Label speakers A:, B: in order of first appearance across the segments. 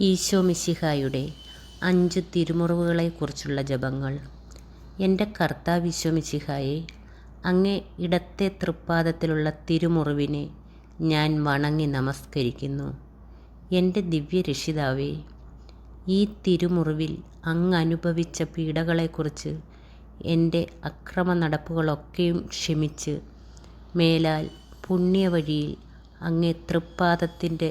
A: ഈശോ മിശിഹായുടെ അഞ്ച് തിരുമുറിവുകളെക്കുറിച്ചുള്ള ജപങ്ങൾ. എന്റെ കർത്താവ് ഈശോ മിശിഹായെ അങ്ങേ ഇടത്തെ തൃപ്പാദത്തിലുള്ള തിരുമുറിവിനെ ഞാൻ വണങ്ങി നമസ്കരിക്കുന്നു. എന്റെ ദിവ്യരക്ഷിതാവേ ഈ തിരുമുറിവിൽ അങ്ങ് അനുഭവിച്ച പീഡകളെക്കുറിച്ച് എന്റെ അക്രമ നടപ്പുകളൊക്കെയും ക്ഷമിച്ച് മേലാൽ പുണ്യവഴിയിൽ അങ്ങേ തൃപ്പാദത്തിന്റെ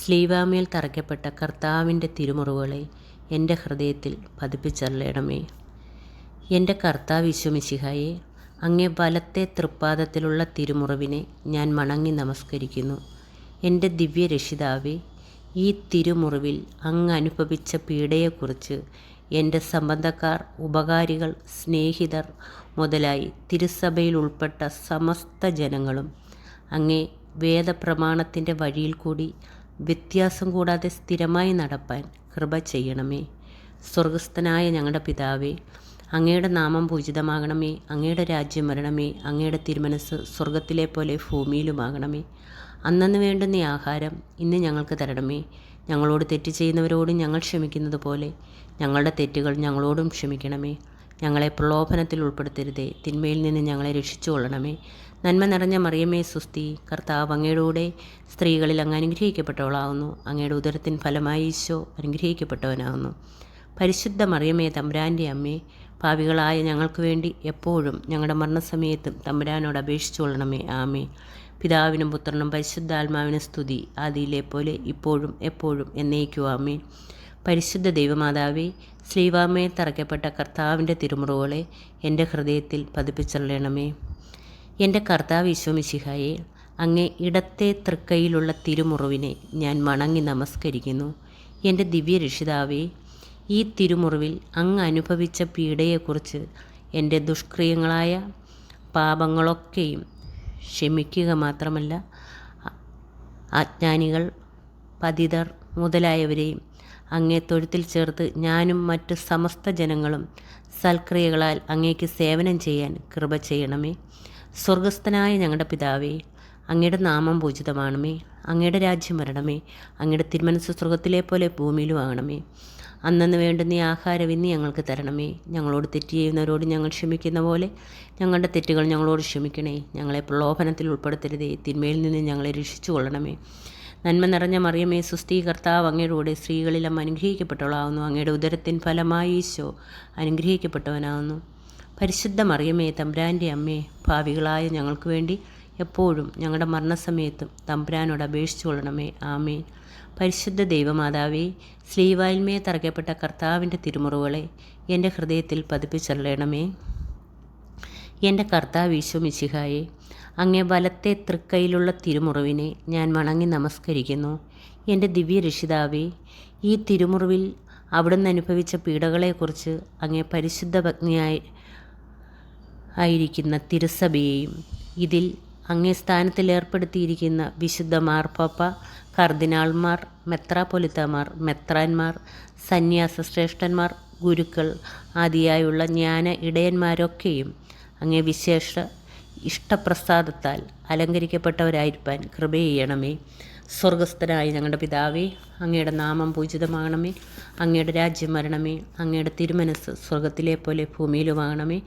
A: സ്ലീവാമേൽ തറയ്ക്കപ്പെട്ട കർത്താവിന്റെ തിരുമുറിവുകളെ എന്റെ ഹൃദയത്തിൽ പതിപ്പിച്ചറിയണമേ എന്റെ കർത്താവ് വിശ്വമിശിഹായെ അങ്ങേ വലത്തെ തൃപ്പാദത്തിലുള്ള തിരുമുറിവിനെ ഞാൻ മണങ്ങി നമസ്കരിക്കുന്നു. എന്റെ ദിവ്യ ദിവ്യരക്ഷിതാവേ ഈ തിരുമുറിവിൽ അങ്ങ് അനുഭവിച്ച പീഡയെക്കുറിച്ച് എന്റെ സംബന്ധക്കാർ ഉപകാരികൾ സ്നേഹിതർ മുതലായി തിരുസഭയിൽ ഉൾപ്പെട്ട സമസ്ത ജനങ്ങളും അങ്ങേ വേദപ്രമാണത്തിന്റെ വഴിയിൽ കൂടി വ്യത്യാസം കൂടാതെ സ്ഥിരമായി നടപ്പാൻ കൃപ ചെയ്യണമേ. സ്വർഗസ്ഥനായ ഞങ്ങളുടെ പിതാവേ അങ്ങയുടെ നാമം പൂജിതമാകണമേ. അങ്ങയുടെ രാജ്യം വരണമേ. അങ്ങയുടെ തിരുമനസ് സ്വർഗത്തിലെ പോലെ ഭൂമിയിലുമാകണമേ. അന്നന്ന് വേണ്ടുന്ന ആഹാരം ഇന്ന് ഞങ്ങൾക്ക് തരണമേ. ഞങ്ങളോട് തെറ്റ് ചെയ്യുന്നവരോടും ഞങ്ങൾ ക്ഷമിക്കുന്നത് പോലെ ഞങ്ങളുടെ തെറ്റുകൾ ഞങ്ങളോടും ക്ഷമിക്കണമേ. ഞങ്ങളെ പ്രലോഭനത്തിൽ ഉൾപ്പെടുത്തരുതേ. തിന്മയിൽ നിന്ന് ഞങ്ങളെ രക്ഷിച്ചു കൊള്ളണമേ നന്മ നിറഞ്ഞ മറിയമേ സുസ്തി കർത്താവ് അങ്ങയുടെ സ്ത്രീകളിൽ അങ്ങ് അനുഗ്രഹിക്കപ്പെട്ടവളാകുന്നു അങ്ങയുടെ ഉദരത്തിൻ ഫലമായി ഈശോ അനുഗ്രഹിക്കപ്പെട്ടവനാകുന്നു പരിശുദ്ധ മറിയമേ തമ്പുരാന്റെ അമ്മേ പാവികളായ ഞങ്ങൾക്ക് വേണ്ടി എപ്പോഴും ഞങ്ങളുടെ മരണസമയത്തും തമ്പുരാനോട് അപേക്ഷിച്ചുകൊള്ളണമേ. ആമേ പിതാവിനും പുത്രനും പരിശുദ്ധാത്മാവിനും സ്തുതി. ആദിയിലെ പോലെ ഇപ്പോഴും എപ്പോഴും എന്നേക്കും ആമേ പരിശുദ്ധ ദൈവമാതാവേ ശ്രീവാമയെ തറയ്ക്കപ്പെട്ട കർത്താവിന്റെ തിരുമുറവുകളെ എന്റെ ഹൃദയത്തിൽ പതിപ്പിച്ചറിയണമേ എന്റെ കർത്താവ് ഈശോമിശിഹായെ അങ്ങേ ഇടത്തെ തൃക്കൈയിലുള്ള തിരുമുറിവിനെ ഞാൻ മണങ്ങി നമസ്കരിക്കുന്നു. എന്റെ ദിവ്യരക്ഷിതാവേ ഈ തിരുമുറിവിൽ അങ്ങ് അനുഭവിച്ച പീഡയെക്കുറിച്ച് എന്റെ ദുഷ്ക്രിയങ്ങളായ പാപങ്ങളൊക്കെയും ക്ഷമിക്കുക മാത്രമല്ല അജ്ഞാനികൾ പതിതർ മുതലായവരെയും അങ്ങേ തൊഴുത്തിൽ ചേർത്ത് ഞാനും മറ്റ് സമസ്ത ജനങ്ങളും സൽക്രിയകളാൽ അങ്ങേക്ക് സേവനം ചെയ്യാൻ കൃപ ചെയ്യണമേ. സ്വർഗസ്ഥനായ ഞങ്ങളുടെ പിതാവേ അങ്ങയുടെ നാമം പൂജിതമാണമേ. അങ്ങയുടെ രാജ്യം വരണമേ. അങ്ങയുടെ തിരുമനസ് സ്വർഗത്തിലെ പോലെ ഭൂമിയിലും ആകണമേ. അന്നു വേണ്ടുന്ന ഈ ആഹാരം ഇന്ന് ഞങ്ങൾക്ക് തരണമേ. ഞങ്ങളോട് തെറ്റ് ചെയ്യുന്നവരോട് ഞങ്ങൾ ക്ഷമിക്കുന്ന പോലെ ഞങ്ങളുടെ തെറ്റുകൾ ഞങ്ങളോട് ക്ഷമിക്കണേ. ഞങ്ങളെ പ്രലോഭനത്തിൽ ഉൾപ്പെടുത്തരുതേ. തിന്മയിൽ നിന്ന് ഞങ്ങളെ രക്ഷിച്ചു കൊള്ളണമേ. നന്മ നിറഞ്ഞ മറിയമേ സുസ്ഥീ കർത്താവ് അങ്ങയുടെ സ്ത്രീകളിലും അനുഗ്രഹിക്കപ്പെട്ടവളാവുന്നു. അങ്ങയുടെ ഉദരത്തിൻ ഫലമായി ഈശോ അനുഗ്രഹിക്കപ്പെട്ടവനാവുന്നു. പരിശുദ്ധ മറിയമേ തമ്പ്രാന്റെ അമ്മേ ഭാവികളായ ഞങ്ങൾക്ക് വേണ്ടി എപ്പോഴും ഞങ്ങളുടെ മരണസമയത്തും തമ്പ്രാനോട് അപേക്ഷിച്ചു കൊള്ളണമേ. ആമേൻ. പരിശുദ്ധ ദൈവമാതാവേ സ്ലീവായിന്മേ തറയ്ക്കപ്പെട്ട കർത്താവിന്റെ തിരുമുറുകളെ എന്റെ ഹൃദയത്തിൽ പതിപ്പിച്ചറിയണമേ എന്റെ കർത്താവ് ഈശോ മിശിഹായെ അങ്ങേ വലത്തെ തൃക്കൈയിലുള്ള തിരുമുറിവിനെ ഞാൻ വണങ്ങി നമസ്കരിക്കുന്നു. എന്റെ ദിവ്യ ദിവ്യരക്ഷിതാവേ ഈ തിരുമുറിവിൽ അവിടുന്ന് അനുഭവിച്ച പീഡകളെക്കുറിച്ച് അങ്ങേ പരിശുദ്ധ ഭഗ്നിയായി ആയിരിക്കുന്ന തിരുസഭയെയും ഇതിൽ അങ്ങേ സ്ഥാനത്തിൽ ഏർപ്പെടുത്തിയിരിക്കുന്ന വിശുദ്ധ മാർപ്പാപ്പ കർദിനാൾമാർ മെത്രാപൊലിത്തമാർ മെത്രാന്മാർ സന്യാസ ശ്രേഷ്ഠന്മാർ ഗുരുക്കൾ ആദിയായുള്ള ജ്ഞാന ഇടയന്മാരൊക്കെയും അങ്ങേ വിശേഷ ഇഷ്ടപ്രസാദത്താൽ അലങ്കരിക്കപ്പെട്ടവരായിരിക്കാൻ കൃപ ചെയ്യണമേ. സ്വർഗസ്ഥനായ ഞങ്ങളുടെ പിതാവേ അങ്ങയുടെ നാമം പൂജിതമാകണമേ. അങ്ങയുടെ രാജ്യം വരണമേ. അങ്ങയുടെ തിരുമനസ് സ്വർഗത്തിലെ പോലെ ഭൂമിയിലുമാകണമേ.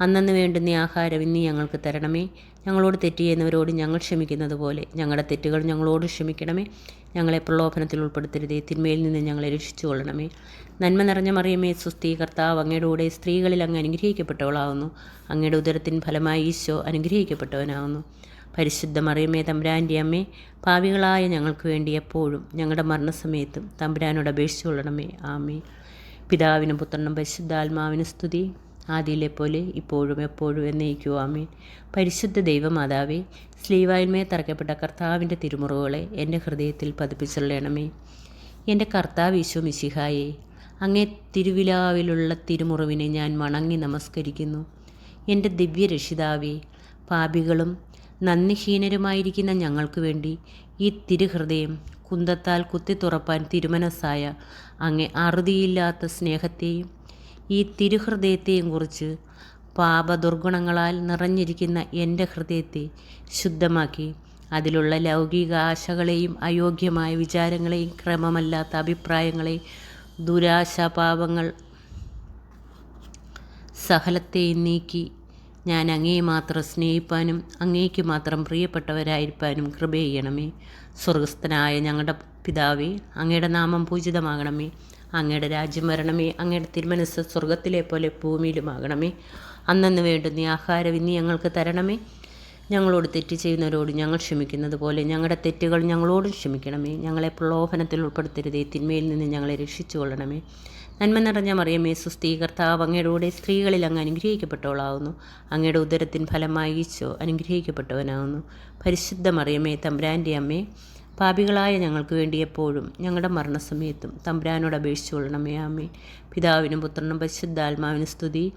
A: അന്നു വേണ്ടുന്ന ആഹാരം ഇന്ന് ഞങ്ങൾക്ക് തരണമേ. ഞങ്ങളോട് തെറ്റ് ചെയ്യുന്നവരോട് ഞങ്ങൾ ക്ഷമിക്കുന്നത് പോലെ ഞങ്ങളുടെ തെറ്റുകൾ ഞങ്ങളോട് ക്ഷമിക്കണമേ. ഞങ്ങളെ പ്രലോഭനത്തിൽ ഉൾപ്പെടുത്തരുതേ. തിന്മയിൽ നിന്ന് ഞങ്ങളെ രക്ഷിച്ചു കൊള്ളണമേ നന്മ നിറഞ്ഞ മറിയമേ സുസ്ഥീ കർത്താവ് അങ്ങയുടെ കൂടെ സ്ത്രീകളിൽ അങ്ങ് അനുഗ്രഹിക്കപ്പെട്ടവളാവുന്നു. അങ്ങയുടെ ഉദരത്തിൻ ഫലമായി ഈശോ അനുഗ്രഹിക്കപ്പെട്ടവനാവുന്നു. പരിശുദ്ധ മറിയമേ തമ്പുരാന്റെ അമ്മേ പാവികളായ ഞങ്ങൾക്ക് വേണ്ടി എപ്പോഴും ഞങ്ങളുടെ മരണസമയത്തും തമ്പുരാനോട് അപേക്ഷിച്ചുകൊള്ളണമേ ആമേ പിതാവിനും പുത്രനും പരിശുദ്ധാത്മാവിനും സ്തുതി. ആദിയിലെ പോലെ ഇപ്പോഴും എപ്പോഴും എന്നേക്കു. ആമേൻ. പരിശുദ്ധ ദൈവമാതാവേ സ്ലീവായ്മയെ തറക്കപ്പെട്ട കർത്താവിന്റെ തിരുമുറവുകളെ എന്റെ ഹൃദയത്തിൽ പതിപ്പിച്ചുള്ളണമേ. എന്റെ കർത്താവ് ഈശോ മിശിഹായെ അങ്ങേ തിരുവിലാവിലുള്ള തിരുമുറിവിനെ ഞാൻ വണങ്ങി നമസ്കരിക്കുന്നു. എന്റെ ദിവ്യരക്ഷിതാവേ പാപികളും നന്ദിഹീനരുമായിരിക്കുന്ന ഞങ്ങൾക്ക് വേണ്ടി ഈ തിരുഹൃദയം കുന്തത്താൽ കുത്തിത്തുറപ്പാൻ തിരുമനസ്സായ അങ്ങേ അറുതിയില്ലാത്ത സ്നേഹത്തെയും ഈ തിരുഹൃദയത്തെയും കുറിച്ച് പാപദുർഗുണങ്ങളാൽ നിറഞ്ഞിരിക്കുന്ന എന്റെ ഹൃദയത്തെ ശുദ്ധമാക്കി. അതിലുള്ള ലൗകിക ആശകളെയും അയോഗ്യമായ വിചാരങ്ങളെയും ക്രമമല്ലാത്ത അഭിപ്രായങ്ങളെയും ദുരാശാപാപങ്ങൾ സഹലത്തെയും നീക്കി ഞാൻ അങ്ങേ മാത്രം സ്നേഹിപ്പാനും അങ്ങേക്ക് മാത്രം പ്രിയപ്പെട്ടവരായിരിക്കാനും കൃപ ചെയ്യണമേ. സ്വർഗസ്ഥനായ ഞങ്ങളുടെ പിതാവേ അങ്ങയുടെ നാമം പൂജിതമാകണമേ. അങ്ങയുടെ രാജ്യം വരണമേ. അങ്ങയുടെ തിരുമനസ് സ്വർഗത്തിലെ പോലെ ഭൂമിയിലുമാകണമേ. അന്നു വേണ്ടുന്ന ആഹാരം ഇനി ഞങ്ങൾക്ക് തരണമേ. ഞങ്ങളോട് തെറ്റ് ചെയ്യുന്നവരോട് ഞങ്ങൾ ക്ഷമിക്കുന്നത് പോലെ ഞങ്ങളുടെ തെറ്റുകൾ ഞങ്ങളോടും ക്ഷമിക്കണമേ. ഞങ്ങളെ പ്രലോഭനത്തിൽ ഉൾപ്പെടുത്തരുതേ. തിന്മയിൽ നിന്ന് ഞങ്ങളെ രക്ഷിച്ചു കൊള്ളണമേ നന്മ നിറഞ്ഞ മറിയമേ സുസ്ഥീ കർത്താവ് അങ്ങയുടെ കൂടെ സ്ത്രീകളിൽ അങ്ങ് അനുഗ്രഹിക്കപ്പെട്ടവളാവുന്നു. അങ്ങയുടെ ഉദരത്തിൻ ഫലമായി ഈശോ അനുഗ്രഹിക്കപ്പെട്ടവനാവുന്നു. പരിശുദ്ധ മറിയമേ തമ്പ്രാന്റെ അമ്മേ പാപികളായ ഞങ്ങൾക്ക് വേണ്ടി എപ്പോഴും ഞങ്ങളുടെ മരണസമയത്തും തമ്പ്രാനോട് അപേക്ഷിച്ചു കൊള്ളണമേ അമ്മേ പിതാവിനും പുത്രനും പരിശുദ്ധാത്മാവിനും സ്തുതി.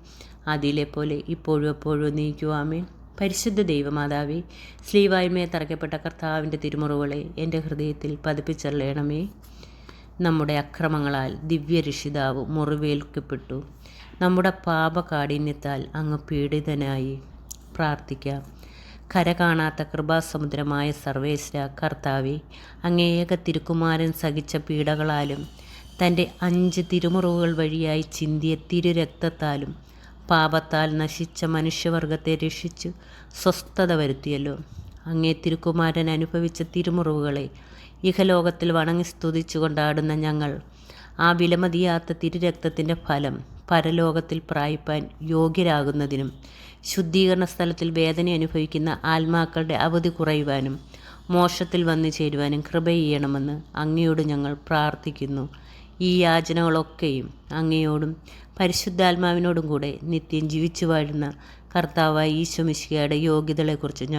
A: ആദിയിലെ പോലെ ഇപ്പോഴും എപ്പോഴും നീക്കുവാമേ പരിശുദ്ധ ദൈവമാതാവേ സ്ലീവായ്മയെ തറയ്ക്കപ്പെട്ട കർത്താവിന്റെ തിരുമുറവുകളെ എന്റെ ഹൃദയത്തിൽ പതിപ്പിച്ചറിയണമേ നമ്മുടെ അക്രമങ്ങളാൽ ദിവ്യരക്ഷിതാവ് മുറിവേൽക്കപ്പെട്ടു. നമ്മുടെ പാപകാഠിന്യത്താൽ അങ്ങ് പീഡിതനായി. പ്രാർത്ഥിക്കാം. കര കാണാത്ത കൃപാസമുദ്രമായ സർവേശ്വര കർത്താവെ അങ്ങേയക തിരുക്കുമാരൻ സഹിച്ച പീഡകളാലും തന്റെ അഞ്ച് തിരുമുറിവുകൾ വഴിയായി ചിന്തിയ തിരുരക്തത്താലും പാപത്താൽ നശിച്ച മനുഷ്യവർഗത്തെ രക്ഷിച്ചു സ്വസ്ഥത വരുത്തിയല്ലോ. അങ്ങേ തിരുക്കുമാരൻ അനുഭവിച്ച തിരുമുറിവുകളെ ഇഹലോകത്തിൽ വണങ്ങി സ്തുതിച്ചു കൊണ്ടാടുന്ന ഞങ്ങൾ. ആ വിലമതിയാത്ത തിരുരക്തത്തിന്റെ ഫലം പരലോകത്തിൽ പ്രായിപ്പാൻ യോഗ്യരാകുന്നതിനും ശുദ്ധീകരണ സ്ഥലത്തിൽ വേദന അനുഭവിക്കുന്ന ആത്മാക്കളുടെ അവധി കുറയുവാനും മോശത്തിൽ വന്നു ചേരുവാനും കൃപ ചെയ്യണമെന്ന് അങ്ങയോട് ഞങ്ങൾ പ്രാർത്ഥിക്കുന്നു. ഈ യാചനകളൊക്കെയും അങ്ങയോടും പരിശുദ്ധാത്മാവിനോടും കൂടെ നിത്യം ജീവിച്ചു വാഴുന്ന കർത്താവായ ഈശോ മിശികയുടെ യോഗ്യതകളെക്കുറിച്ച് ഞങ്ങൾ